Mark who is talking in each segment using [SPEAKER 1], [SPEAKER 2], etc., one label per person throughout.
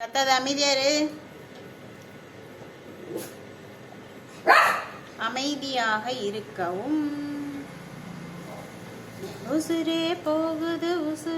[SPEAKER 1] கத்தாத அமைதியாரு அமைதியாக இருக்கவும். உசுரே போகுது உசுரே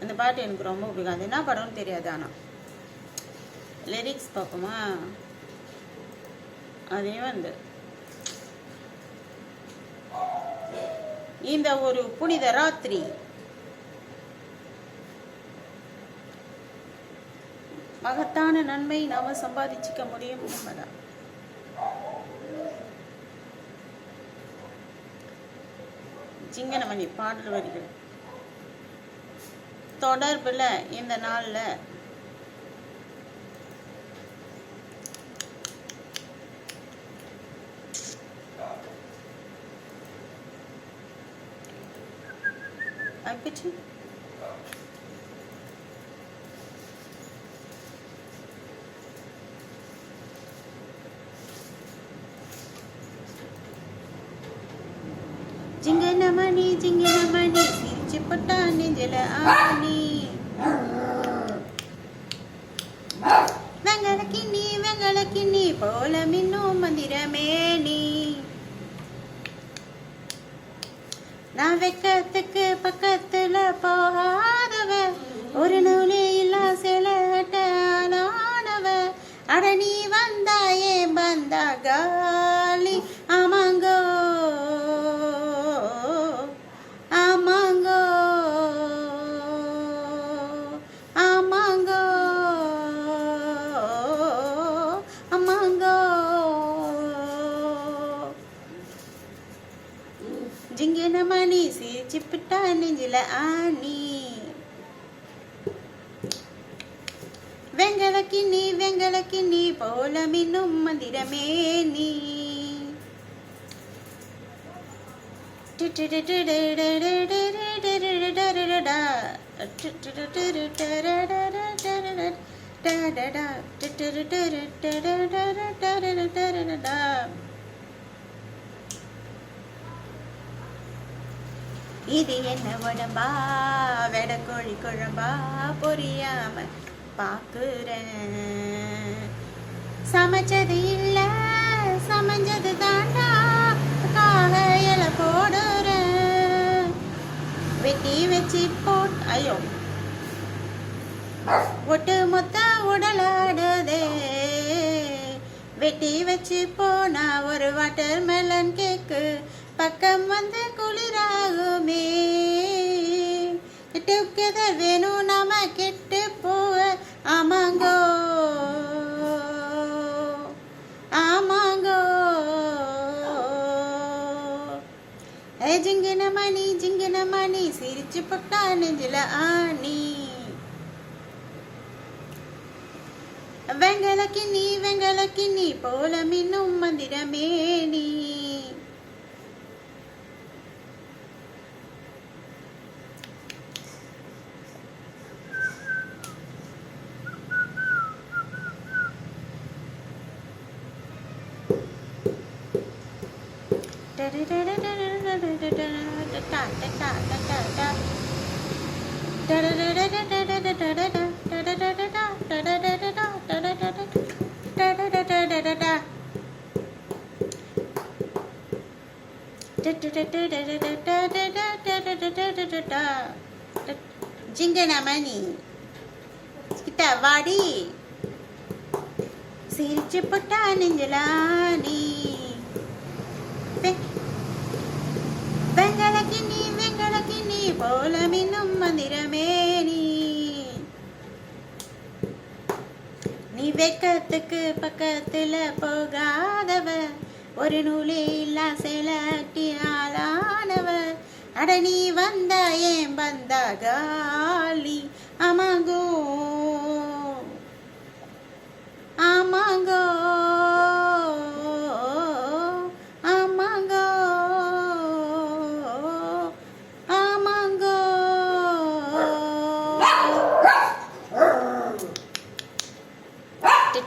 [SPEAKER 1] அந்த பாட்டு எனக்கு ரொம்ப பிடிக்கும் அது என்ன படம்னு தெரியாது ஆனால் லிரிக்ஸ் பார்ப்போமா அதே வந்து இந்த ஒரு புனித ராத்திரி மகத்தான நன்மை நாம சம்பாதிச்சுக்க முடியும் உண்மைதான் சிங்கனமணி பாடல் வரிகள் தொடர்புல இந்த நாள்ல அப்பிச்சு ஜிங்கனமணி జింగిలమని చిపటాన్ని జల ఆని వెంగళకిని వెంగళకిని పోల మిన్ను మందిరమేని నా வெக்கத்துக்கு பக்கத்துல போகாதவ ஒரு நூலே இல்லா செலட்ட அட நீ வந்தாயே வந்தாகா ஆணி சிரிச்சுப்பிட்டா நெஞ்சில ஆணி வெங்கலக்கி நீ வெங்கலக்கி நீ போலமின்னும் மந்திரமே நீ இது என்ன உடம்பா? கோழி குழம்பா? புரியாம பாக்குறேன் சமைச்சது இல்ல சமைஞ்சது தாண்டா. காக போடுறேன் வெட்டி வச்சு போட் ஐயோ. ஒட்டு மொத்த உடலாடுதே. வெட்டி வச்சு போனா ஒரு வாட்டர் மெலன் கேக்கு பக்கம் வந்து குளிராகும் டுகெதர் வேணும் நாம கெட்டு போவ. ஆமாங்கோ. ஆமாங்கோ. ஏ ஜிங்கின மணி ஜிங்கின மணி சிரிச்சு பட்டா நெஞ்சில ஆணி. வெங்கல கிண்ணி வெங்கல கிண்ணி போல மின்னும் மந்திரமே జింగనమని கிட்ட வாடி சிரிச்சு புட்டா நெஞ்சலா நீ. வெண்கலக்கிண்ணி வெண்கலக்கிண்ணி போல மின்னும் மந்திரமே நீ. நீ வெக்கத்துக்கு பக்கத்துல போகாதவ ஒரு நூலே இல்லா செலட்டினாலானவ. அட நீ வந்தா ஏன் வந்தா காலி? அமாங்கோ ஆமாங்கோ.